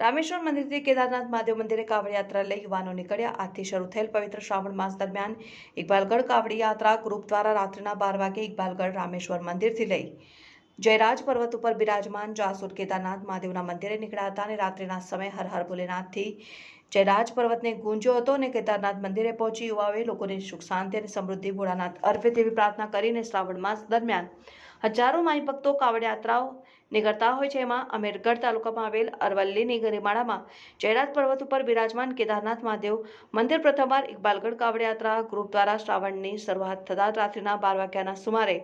રામેશ્વર મંદિરથી કેદારનાથ મહાદેવ મંદિરે કાવડ યાત્રા લઈ યુવાનો નીકળ્યા. આજથી શરૂ થયેલ પવિત્ર શ્રાવણ માસ દરમિયાન ઇકબાલગઢ કાવડી યાત્રા ગ્રુપ દ્વારા રાત્રિના બાર વાગે ઇકબાલગઢ રામેશ્વર મંદિરથી લઈ જયરાજ પર્વત ઉપર બિરાજમાન જાસુર કેદારનાથ મહાદેવના મંદિરે નીકળ્યા હતા અને રાત્રિના સમયે હર હર ભોલેનાથથી જયરાજ પર્વતને ગુંજ્યો હતો અને કેદારનાથ મંદિરે પહોંચી યુવાઓએ લોકોને સુખ શાંતિ અને સમૃદ્ધિ ભોળાનાથ અર્પે તેવી પ્રાર્થના કરીને શ્રાવણ માસ દરમિયાન હજારો માઈ ભક્તો કાવડ યાત્રાઓ નીકળતા હોય છે. એમાં અમીરગઢ તાલુકામાં આવેલ અરવલ્લીની ગરિમાળામાં જયરાજ પર્વત ઉપર બિરાજમાન કેદારનાથ મહાદેવ, મંદિર પ્રથમવાર ઇકબાલગઢ કાવડ યાત્રા ગ્રુપ દ્વારા શ્રાવણની શરૂઆત થતાં રાત્રિના બાર વાગ્યાના સુમારે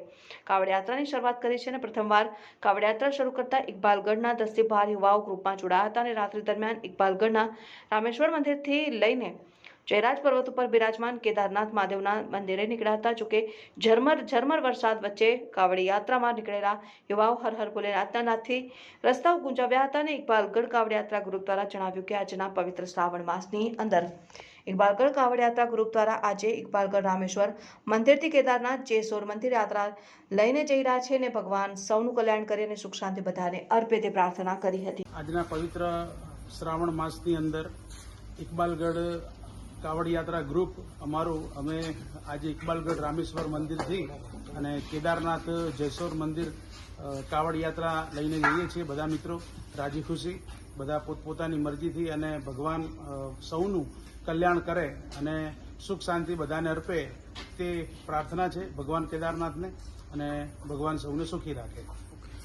કાવડ યાત્રાની શરૂઆત કરી છે અને પ્રથમવાર કાવડ યાત્રા શરૂ કરતા ઇકબાલગઢના દસથી બાર યુવાઓ ગ્રુપમાં જોડાયા હતા અને રાત્રિ દરમિયાન ઇકબાલગઢના રામેશ્વર મંદિરથી લઈને જયરાજ પર્વત ઉપર બિરાજમાન કેદારનાથ મહાદેવના મંદિરે નીકળ્યા હતા, જોકે ઝરમર ઝરમર વરસાદ વચ્ચે કાવડી યાત્રામાં નીકળેલા યુવાઓ હર હર નાથથી રસ્તાઓ ગુંજાવ્યા હતા અને ઇકબાલગઢ કાવડ યાત્રા ગ્રુપ દ્વારા જણાવ્યું કે આજના પવિત્ર શ્રાવણ માસની અંદર ઇકબાલગઢ કાવડ યાત્રા ગ્રુપ દ્વારા આજે ઇકબાલગઢ રામેશ્વર મંદિરથી કેદારનાથ જેસોર મંદિર યાત્રા લઈને જઈ રહ્યા છે અને ભગવાન સૌનું કલ્યાણ કરી અને સુખ શાંતિ બધાને અર્પે તે પ્રાર્થના કરી હતી. આજના પવિત્ર શ્રાવણ માસની અંદર ઇકબાલગઢ કાવડ યાત્રા ગ્રુપ અમારું, અમે આજે ઇકબાલગઢ રામેશ્વર મંદિરથી અને કેદારનાથ જયસોર મંદિર કાવડ યાત્રા લઈને જઈએ છીએ બધા મિત્રો, રાજી ખુશી, બધા પોતપોતાની મરજીથી અને ભગવાન સૌનું કલ્યાણ કરે અને સુખ શાંતિ બધાને અર્પે તે પ્રાર્થના છે ભગવાન કેદારનાથને અને ભગવાન સૌને સુખી રાખે.